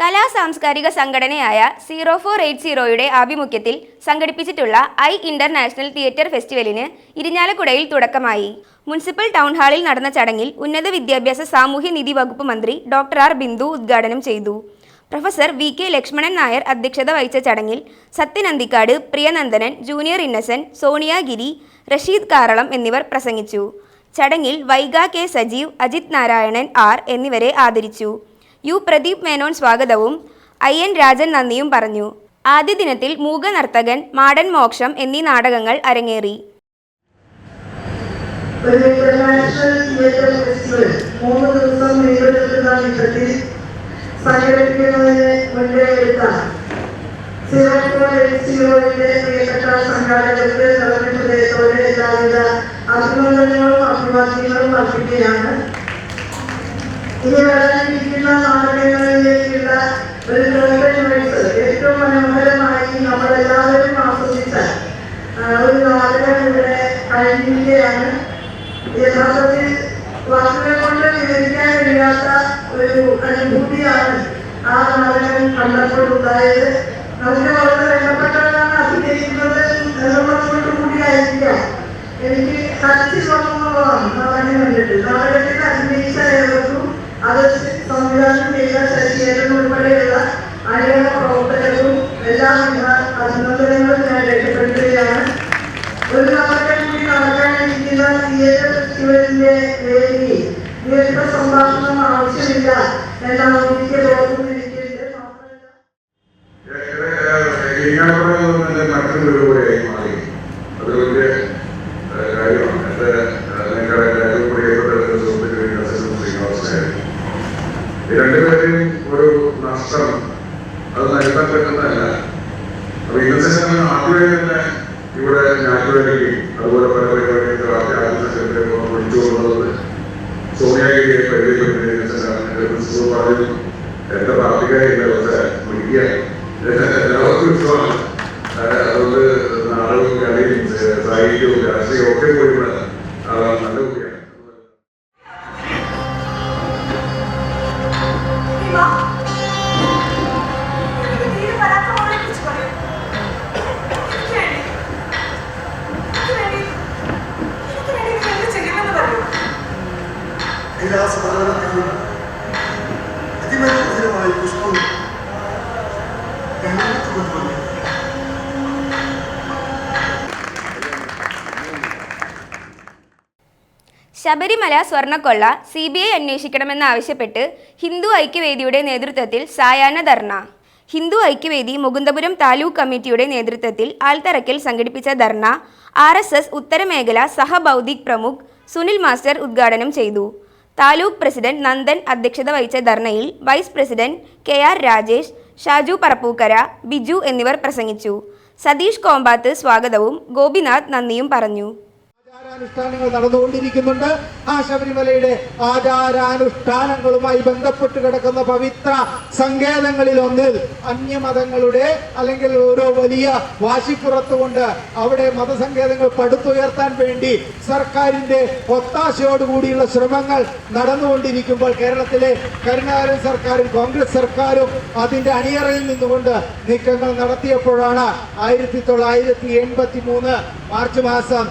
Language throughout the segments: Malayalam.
കലാ സാംസ്കാരിക സംഘടനയായ സീറോ ഫോർ എയ്റ്റ് സീറോയുടെ ആഭിമുഖ്യത്തിൽ സംഘടിപ്പിച്ചിട്ടുള്ള ഐ ഇന്റർനാഷണൽ തിയേറ്റർ ഫെസ്റ്റിവലിന് ഇരിഞ്ഞാലക്കുടയിൽ തുടക്കമായി. മുനിസിപ്പൽ ടൗൺ ഹാളിൽ നടന്ന ചടങ്ങിൽ ഉന്നത വിദ്യാഭ്യാസ സാമൂഹ്യ നിധി വകുപ്പ് മന്ത്രി ഡോക്ടർ ആർ ബിന്ദു ഉദ്ഘാടനം ചെയ്തു. Professor V K Lakshmanan Nair അധ്യക്ഷത വഹിച്ച ചടങ്ങിൽ സത്യനന്ദിക്കാട് പ്രിയനന്ദനൻ ജൂനിയർ ഇന്നസെന്റ് സോണിയ ഗിരി റഷീദ് കാറളം എന്നിവർ പ്രസംഗിച്ചു. ചടങ്ങിൽ വൈഗ കെ സജീവ് അജിത് നാരായണൻ ആർ എന്നിവരെ ആദരിച്ചു. യു പ്രദീപ് മേനോൻ സ്വാഗതവും ഐ എൻ രാജൻ നന്ദിയും പറഞ്ഞു ആദ്യ ദിനത്തിൽ മൂകനർത്തകൻ മാടൻ മോക്ഷം എന്നീ നാടകങ്ങൾ അരങ്ങേറി ഒരു ഇന്റർനാഷണൽ മൂന്ന് അഭിനന്ദനങ്ങളും അഭിവാദ്യങ്ങളും അർപ്പിക്കുകയാണ് ഇനി വരാനിരിക്കുന്ന നാടകങ്ങളിലേക്കുള്ള ഒരു കോൺഫറൻസ് ഏറ്റവും മനോഹരമായി നമ്മളെല്ലാവരും ആസ്വദിച്ച ഒരു നാടകം ഇവിടെ കഴിഞ്ഞിരിക്കുകയാണ് യഥാർത്ഥത്തിൽ വാക്കുകൾ കൊണ്ട് ഒരു അനുഭൂതിയാണ് ആ നാടകം കണ്ടപ്പോൾ ഉണ്ടായത് നമുക്ക് വളരെ വേണ്ടപ്പെട്ടവരാണ് അഭിനയിക്കുന്നത് എന്നുള്ളത് കൂടിയായിരിക്കാം എനിക്ക് കച്ചി വന്നതാണ് നാടകം കണ്ടിട്ട് നാടകത്തിൽ അഭിനയിച്ച ഏവർക്കും അത് സംവിധാനം ചെയ്ത ശശിയേരൻ ഉൾപ്പെടെയുള്ള അനേക പ്രവർത്തകരും എല്ലാവിധ അഭിനന്ദനങ്ങളും ഞാൻ രേഖപ്പെടുത്തുകയാണ്. ഒരു നാടകം കൂടി നടക്കാനിരിക്കുന്ന തിയേറ്റർ ഫെസ്റ്റിവലിന്റെ വേദി ദീർഘ സംഭാഷണം ആവശ്യമില്ല എന്നാണ് രണ്ടുപേരെയും ഒരു നഷ്ടം. അത് നൽകാൻ പറ്റുന്നതല്ല അപ്പൊ ഇന്നത്തെ സമയം ആദ്യമേ തന്നെ ഇവിടെ ഞാറ്റുവേലയ്ക്ക് അതുപോലെ പല പരിപാടികളൊക്കെ ആദ്യ ആദ്യത്തെ സെക്രട്ടറി വിളിച്ചു കൊണ്ടുള്ളത് സോണിയാഗിരിയെ പറഞ്ഞു എന്റെ പാർട്ടിക്കാരില്ല വിളിക്കുക. എല്ലാവർക്കും ഇഷ്ടമാണ്. അതുകൊണ്ട് നാടകവും കളിയും സാഹിത്യവും രാഷ്ട്രീയവും ഒക്കെ പോയി കൈലാസപർവതത്തിൽ അതിമനോഹരമായ പുഷ്പവും ഞങ്ങൾക്ക് കൊണ്ടുവന്നു. ശബരിമല സ്വർണക്കൊള്ള സി ബി ഐ അന്വേഷിക്കണമെന്നാവശ്യപ്പെട്ട് ഹിന്ദു ഐക്യവേദിയുടെ നേതൃത്വത്തിൽ സായാഹ്ന ധർണ. ഹിന്ദു ഐക്യവേദി മുകുന്ദപുരം താലൂക്ക് കമ്മിറ്റിയുടെ നേതൃത്വത്തിൽ ആൽത്തറക്കിൽ സംഘടിപ്പിച്ച ധർണ ആർ എസ് എസ് ഉത്തരമേഖല സഹബൗദ്ധിക് പ്രമുഖ് സുനിൽ മാസ്റ്റർ ഉദ്ഘാടനം ചെയ്തു. താലൂക്ക് പ്രസിഡന്റ് നന്ദൻ അധ്യക്ഷത വഹിച്ച ധർണയിൽ vice president K R Rajesh Shaju Parappukkara Biju എന്നിവർ പ്രസംഗിച്ചു. സതീഷ് കോമ്പാത്ത് സ്വാഗതവും ഗോപിനാഥ് നന്ദിയും പറഞ്ഞു. ആചാരാനുഷ്ഠാനങ്ങൾ നടന്നുകൊണ്ടിരിക്കുന്നുണ്ട്. ആ ശബരിമലയുടെ ആചാരാനുഷ്ഠാനങ്ങളുമായി ബന്ധപ്പെട്ട് കിടക്കുന്ന പവിത്ര സങ്കേതങ്ങളിൽ ഒന്നിൽ അന്യമതങ്ങളുടെ അല്ലെങ്കിൽ ഓരോ വലിയ വാശിപ്പുറത്തുകൊണ്ട് അവിടെ മതസങ്കേതങ്ങൾ പടുത്തുയർത്താൻ വേണ്ടി സർക്കാരിന്റെ ഒത്താശയോടുകൂടിയുള്ള ശ്രമങ്ങൾ നടന്നുകൊണ്ടിരിക്കുമ്പോൾ കേരളത്തിലെ കരുണാകരൻ സർക്കാരും കോൺഗ്രസ് സർക്കാരും അതിന്റെ അണിയറയിൽ നിന്നുകൊണ്ട് നീക്കങ്ങൾ നടത്തിയപ്പോഴാണ് ആയിരത്തി തൊള്ളായിരത്തി എൺപത്തി മൂന്ന് മാർച്ച് മാസം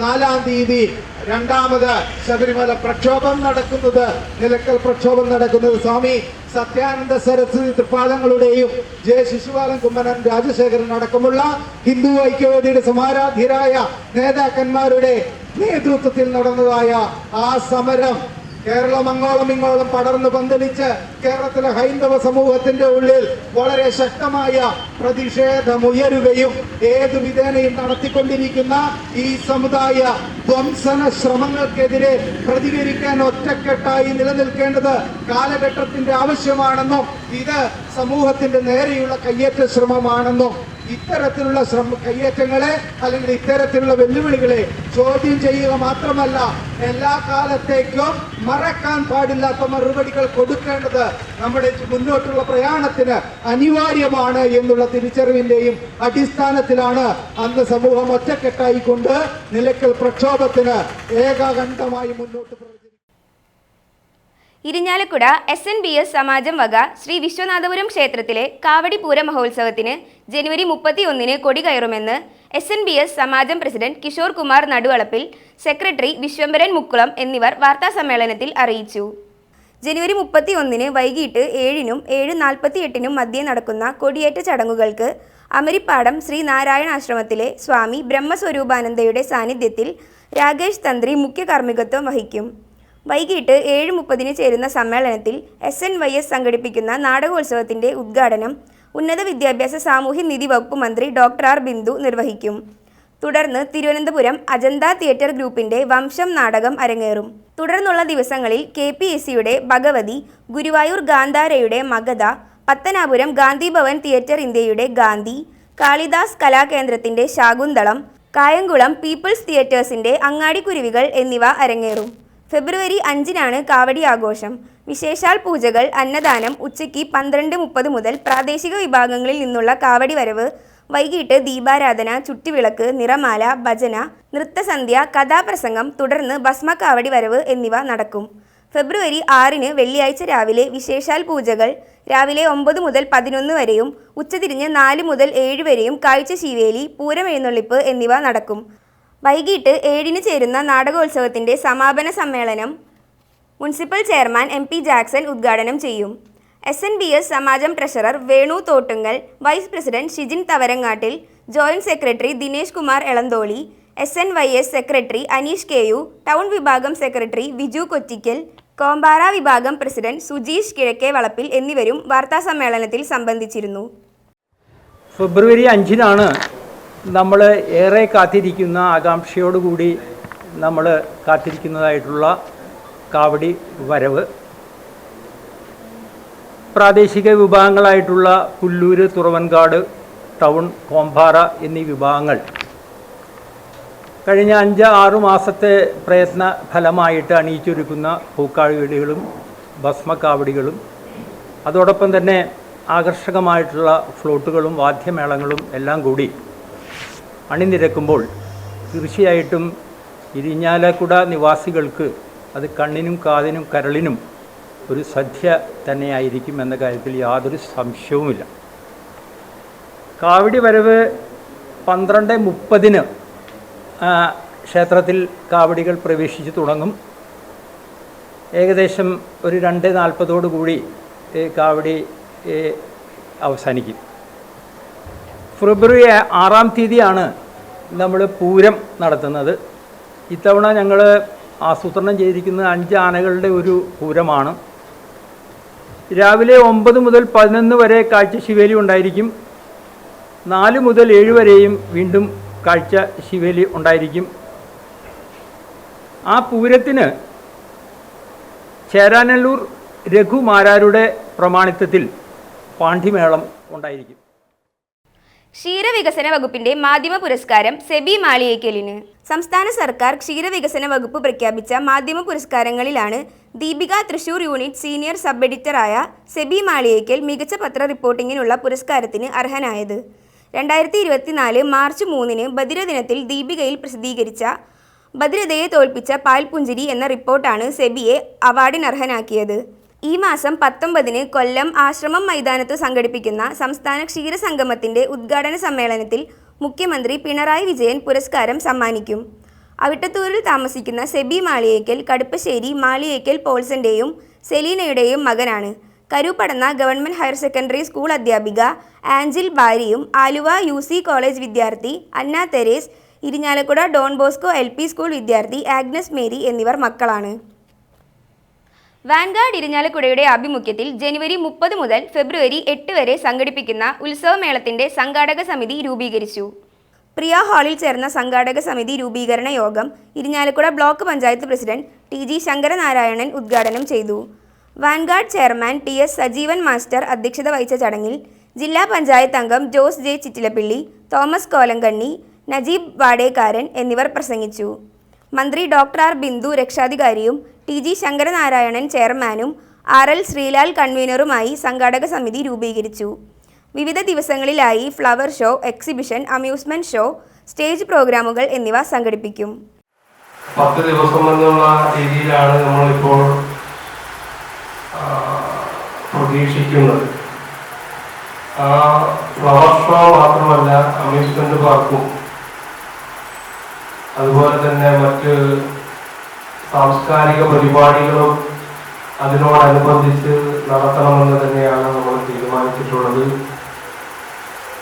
ഇരുപത്തിനാലാം തീയതി രണ്ടാമത് ശബരിമല പ്രക്ഷോഭം നടക്കുന്നത്. നിലക്കൽ പ്രക്ഷോഭം നടക്കുന്നത്. സ്വാമി സത്യാനന്ദ സരസ്വതി തൃപ്പാദങ്ങളുടെയും ജെ ശിശുപാലൻ കുമ്മനം രാജശേഖരൻ അടക്കമുള്ള ഹിന്ദു ഐക്യവേദിയുടെ സമാരാധ്യരായ നേതാക്കന്മാരുടെ നേതൃത്വത്തിൽ നടന്നതായ ആ സമരം കേരളം അങ്ങോളം ഇങ്ങോളം പടർന്നു പന്തലിച്ച് കേരളത്തിലെ ഹൈന്ദവ സമൂഹത്തിന്റെ ഉള്ളിൽ വളരെ ശക്തമായ പ്രതിഷേധമുയരുകയും ഏതു വിധേനയും നടത്തിക്കൊണ്ടിരിക്കുന്ന ഈ സമുദായ ധ്വംസന ശ്രമങ്ങൾക്കെതിരെ പ്രതികരിക്കാൻ ഒറ്റക്കെട്ടായി നിലനിൽക്കേണ്ടത് കാലഘട്ടത്തിന്റെ ആവശ്യമാണെന്നും ഇത് സമൂഹത്തിന്റെ നേരെയുള്ള കയ്യേറ്റ ശ്രമമാണെന്നും ഇത്തരത്തിലുള്ള ശ്രമ കയ്യേറ്റങ്ങളെ അല്ലെങ്കിൽ ഇത്തരത്തിലുള്ള വെല്ലുവിളികളെ ചോദ്യം ചെയ്യുക മാത്രമല്ല എല്ലാ കാലത്തേക്കും മറക്കാൻ പാടില്ലാത്ത മറുപടികൾ കൊടുക്കേണ്ടത് നമ്മുടെ മുന്നോട്ടുള്ള പ്രയാണത്തിന് അനിവാര്യമാണ് എന്നുള്ള തിരിച്ചറിവിന്റെയും അടിസ്ഥാനത്തിലാണ് അന്ന് സമൂഹം ഒറ്റക്കെട്ടായിക്കൊണ്ട് നിലയ്ക്കൽ പ്രക്ഷോഭത്തിന് ഏകകണ്ഠമായി മുന്നോട്ട് Irinjalakuda S N B S Samajam വക ശ്രീ വിശ്വനാഥപുരം ക്ഷേത്രത്തിലെ കാവടി പൂര മഹോത്സവത്തിന് ജനുവരി മുപ്പത്തി ഒന്നിന് കൊടി കയറുമെന്ന് S N B S Samajam president Kishore Kumar Naduvalappil secretary Vishwambharan Mukkulam എന്നിവർ വാർത്താസമ്മേളനത്തിൽ അറിയിച്ചു. ജനുവരി മുപ്പത്തി ഒന്നിന് വൈകിട്ട് ഏഴിനും ഏഴ് നാൽപ്പത്തി എട്ടിനും മധ്യേ നടക്കുന്ന കൊടിയേറ്റ ചടങ്ങുകൾക്ക് അമരിപ്പാടം ശ്രീ നാരായണ ആശ്രമത്തിലെ സ്വാമി ബ്രഹ്മസ്വരൂപാനന്ദയുടെ സാന്നിധ്യത്തിൽ രാകേഷ് തന്ത്രി മുഖ്യ കാർമ്മികത്വം വഹിക്കും. വൈകിട്ട് ഏഴ് മുപ്പതിന് ചേരുന്ന സമ്മേളനത്തിൽ എസ് എൻ വൈ എസ് സംഘടിപ്പിക്കുന്ന നാടകോത്സവത്തിന്റെ ഉദ്ഘാടനം ഉന്നത വിദ്യാഭ്യാസ സാമൂഹ്യ നിധി വകുപ്പ് മന്ത്രി ഡോക്ടർ ആർ ബിന്ദു നിർവഹിക്കും. തുടർന്ന് തിരുവനന്തപുരം അജന്ത തിയേറ്റർ ഗ്രൂപ്പിന്റെ വംശം നാടകം അരങ്ങേറും. തുടർന്നുള്ള ദിവസങ്ങളിൽ കെ പി എസ് സിയുടെ ഭഗവതി ഗുരുവായൂർ ഗാന്ധാരയുടെ മഗധ പത്തനാപുരം ഗാന്ധിഭവൻ തിയേറ്റർ ഇന്ത്യയുടെ ഗാന്ധി കാളിദാസ് കലാകേന്ദ്രത്തിന്റെ ശാകുന്തളം കായംകുളം പീപ്പിൾസ് തിയേറ്റേഴ്സിന്റെ അങ്ങാടിക്കുരുവികൾ എന്നിവ അരങ്ങേറും. ഫെബ്രുവരി അഞ്ചിനാണ് കാവടി ആഘോഷം. വിശേഷാൽ പൂജകൾ അന്നദാനം ഉച്ചയ്ക്ക് പന്ത്രണ്ട് മുപ്പത് മുതൽ പ്രാദേശിക വിഭാഗങ്ങളിൽ നിന്നുള്ള കാവടി വരവ് വൈകിട്ട് ദീപാരാധന ചുറ്റുവിളക്ക് നിറമാല ഭജന നൃത്തസന്ധ്യ കഥാപ്രസംഗം തുടർന്ന് ഭസ്മക്കാവടി വരവ് എന്നിവ നടക്കും. ഫെബ്രുവരി ആറിന് വെള്ളിയാഴ്ച രാവിലെ വിശേഷാൽ പൂജകൾ രാവിലെ ഒമ്പത് മുതൽ പതിനൊന്ന് വരെയും ഉച്ചതിരിഞ്ഞ് നാല് മുതൽ ഏഴ് വരെയും കാഴ്ച ശീവേലി പൂരം എഴുന്നള്ളിപ്പ് എന്നിവ നടക്കും. വൈകിട്ട് ഏഴിന് ചേരുന്ന നാടകോത്സവത്തിന്റെ സമാപന സമ്മേളനം municipal chairman M P Jackson ഉദ്ഘാടനം ചെയ്യും. S N B S Samajam treasurer Venu Thottungal vice president Shijin Thavarangattil joint secretary Dinesh Kumar Elantholi S N Y S secretary Aneesh K U town വിഭാഗം സെക്രട്ടറി വിജു കൊറ്റിക്കൽ കോമ്പാറ വിഭാഗം പ്രസിഡന്റ് സുജീഷ് കിഴക്കേ വളപ്പിൽ എന്നിവരും വാർത്താസമ്മേളനത്തിൽ സംബന്ധിച്ചിരുന്നു. ഫെബ്രുവരി അഞ്ചിനാണ് നമ്മൾ ഏറെ കാത്തിരിക്കുന്ന ആകാംക്ഷയോടുകൂടി നമ്മൾ കാത്തിരിക്കുന്നതായിട്ടുള്ള കാവടി വരവ്. പ്രാദേശിക വിഭാഗങ്ങളായിട്ടുള്ള പുല്ലൂര് തുറവൻകാട് ടൗൺ കോമ്പാറ എന്നീ വിഭാഗങ്ങൾ കഴിഞ്ഞ അഞ്ച് ആറു മാസത്തെ പ്രയത്ന ഫലമായിട്ട് അണിയിച്ചൊരുക്കുന്ന പൂക്കാടുകളും ഭസ്മക്കാവടികളും അതോടൊപ്പം തന്നെ ആകർഷകമായിട്ടുള്ള ഫ്ലോട്ടുകളും വാദ്യമേളങ്ങളും എല്ലാം കൂടി അണിനിരക്കുമ്പോൾ തീർച്ചയായിട്ടും ഇരിഞ്ഞാലക്കുട നിവാസികൾക്ക് അത് കണ്ണിനും കാതിനും കരളിനും ഒരു സദ്യ തന്നെയായിരിക്കും എന്ന കാര്യത്തിൽ യാതൊരു സംശയവുമില്ല. കാവടി വരവ് പന്ത്രണ്ട് മുപ്പതിന് ക്ഷേത്രത്തിൽ കാവടികൾ പ്രവേശിച്ച് തുടങ്ങും. ഏകദേശം ഒരു രണ്ട് നാൽപ്പതോടുകൂടി കാവടി അവസാനിക്കും. ഫെബ്രുവരി ആറാം തീയതിയാണ് നമ്മൾ പൂരം നടത്തുന്നത്. ഇത്തവണ ഞങ്ങൾ ആസൂത്രണം ചെയ്തിരിക്കുന്നത് അഞ്ച് ആനകളുടെ ഒരു പൂരമാണ്. രാവിലെ ഒമ്പത് മുതൽ പതിനൊന്ന് വരെ കാഴ്ച ശിവേലി ഉണ്ടായിരിക്കും. നാല് മുതൽ ഏഴ് വരെയും വീണ്ടും കാഴ്ച ശിവേലി ഉണ്ടായിരിക്കും. ആ പൂരത്തിന് ചേരാനല്ലൂർ രഘുമാരാരുടെ പ്രമാണിത്വത്തിൽ പാണ്ഡിമേളം ഉണ്ടായിരിക്കും. ക്ഷീരവികസന വകുപ്പിന്റെ മാധ്യമ പുരസ്കാരം സെബി മാളിയേക്കലിന്. സംസ്ഥാന സർക്കാർ ക്ഷീരവികസന വകുപ്പ് പ്രഖ്യാപിച്ച മാധ്യമ പുരസ്കാരങ്ങളിലാണ് Deepika Thrissur unit senior sub എഡിറ്ററായ SEBI Maliyekkal മികച്ച പത്ര റിപ്പോർട്ടിങ്ങിനുള്ള പുരസ്കാരത്തിന് അർഹനായത്. രണ്ടായിരത്തി ഇരുപത്തിനാല് മാർച്ച് മൂന്നിന് ബദിരദിനത്തിൽ ദീപികയിൽ പ്രസിദ്ധീകരിച്ച ഭദ്രതയെ തോൽപ്പിച്ച പാൽപുഞ്ചിരി എന്ന റിപ്പോർട്ടാണ് സെബിയെ അവാർഡിന് അർഹനാക്കിയത് ഈ മാസം പത്തൊമ്പതിന് കൊല്ലം ആശ്രമം മൈതാനത്ത് സംഘടിപ്പിക്കുന്ന സംസ്ഥാന ക്ഷീരസംഗമത്തിന്റെ ഉദ്ഘാടന സമ്മേളനത്തിൽ മുഖ്യമന്ത്രി പിണറായി വിജയൻ പുരസ്കാരം സമ്മാനിക്കും. അവിട്ടത്തൂരിൽ താമസിക്കുന്ന സെബി മാളിയേക്കൽ കടുപ്പശ്ശേരി മാളിയേക്കൽ പോൾസന്റെയും സെലീനയുടെയും മകനാണ്. Karupadanna government higher secondary school അധ്യാപിക ആഞ്ചിൽ ബാരിയും ആലുവ യു സി കോളേജ് വിദ്യാർത്ഥി Anna Theres Irinjalakuda Don Bosco L school വിദ്യാർത്ഥി ആഗ്നസ് മേരി എന്നിവർ മക്കളാണ്. വാൻഗാർഡ് ഇരിഞ്ഞാലക്കുടയുടെ ആഭിമുഖ്യത്തിൽ ജനുവരി മുപ്പത് മുതൽ ഫെബ്രുവരി എട്ട് വരെ സംഘടിപ്പിക്കുന്ന ഉത്സവമേളത്തിന്റെ സംഘാടക സമിതി രൂപീകരിച്ചു. പ്രിയ ഹാളിൽ ചേർന്ന സംഘാടക സമിതി രൂപീകരണ യോഗം Irinjalakuda block panchayat president T G Sankaranarayanan ഉദ്ഘാടനം ചെയ്തു. Vanguard chairman T S Sajeevan master അധ്യക്ഷത വഹിച്ച ചടങ്ങിൽ ജില്ലാ പഞ്ചായത്ത് അംഗം ജോസ് ജെ ചിറ്റിലപ്പിള്ളി തോമസ് കോലങ്കണ്ണി നജീബ് വാടേക്കാരൻ എന്നിവർ പ്രസംഗിച്ചു. മന്ത്രി ഡോക്ടർ ആർ ബിന്ദു രക്ഷാധികാരിയും ടി ജി ശങ്കരനാരായണൻ ചെയർമാനും ആർ എൽ ശ്രീലാൽ കൺവീനറുമായി സംഘാടക സമിതി രൂപീകരിച്ചു. വിവിധ ദിവസങ്ങളിലായി flower show exhibition amusement show stage പ്രോഗ്രാമുകൾ എന്നിവ സംഘടിപ്പിക്കും. പത്ത് ദിവസം എന്നുള്ള രീതിയിലാണ് നമ്മളിപ്പോൾ പ്രതീക്ഷിക്കുന്നത്. ആ ഫ്ലവർ ഷോ മാത്രമല്ല അമ്യൂസ്മെന്റ് പാർക്കും. അതുപോലെ തന്നെ മറ്റ് സാംസ്കാരിക പരിപാടികളും അതിനോടനുബന്ധിച്ച് നടത്തണമെന്ന് തന്നെയാണ് നമ്മൾ തീരുമാനിച്ചിട്ടുള്ളത്.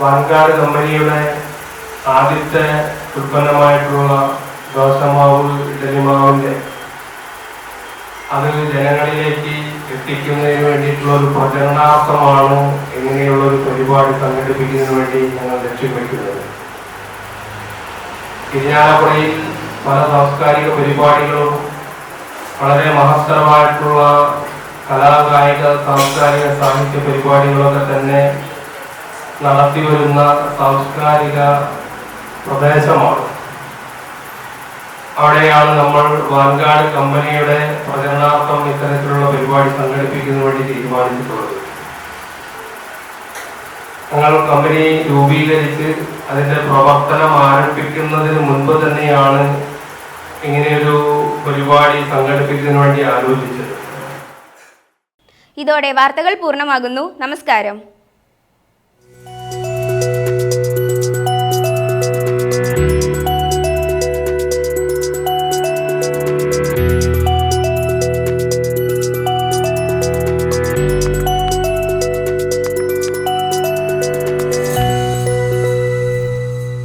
വാൻകാട് കമ്പനിയുടെ ആദ്യത്തെ ഉൽപ്പന്നമായിട്ടുള്ള ദോശമാവ് ഇഡലിമാവിന്റെ അത് ജനങ്ങളിലേക്ക് എത്തിക്കുന്നതിന് വേണ്ടിയിട്ടുള്ള ഒരു പ്രചരണാർത്ഥമാണ് ഇങ്ങനെയുള്ള ഒരു പരിപാടി സംഘടിപ്പിക്കുന്നതിന് വേണ്ടി ഞങ്ങൾ ലക്ഷ്യം വയ്ക്കുന്നത് ഇരിഞ്ഞാലക്കുടയിൽ പല സാംസ്കാരിക പരിപാടികളും വളരെ മഹത്തരമായിട്ടുള്ള കലാകായിക സാംസ്കാരിക സാഹിത്യ പരിപാടികളൊക്കെ തന്നെ നടത്തി വരുന്ന സാംസ്കാരിക പ്രദേശമാണ്. അവിടെയാണ് നമ്മൾ വാൻകാട് കമ്പനിയുടെ പ്രചരണാർത്ഥം ഇത്തരത്തിലുള്ള പരിപാടി സംഘടിപ്പിക്കുന്നതിന് വേണ്ടി തീരുമാനിച്ചിട്ടുള്ളത്. ഞങ്ങൾ കമ്പനി രൂപീകരിച്ച് അതിന്റെ പ്രവർത്തനം ആരംഭിക്കുന്നതിന് മുൻപ് തന്നെയാണ് ഇങ്ങനെയൊരു പരിപാടി സംഘടിപ്പിക്കുന്നതിന് വേണ്ടി ആലോചിച്ചത്. ഇതോടെ വാർത്തകൾ പൂർണമാകുന്നു. നമസ്കാരം.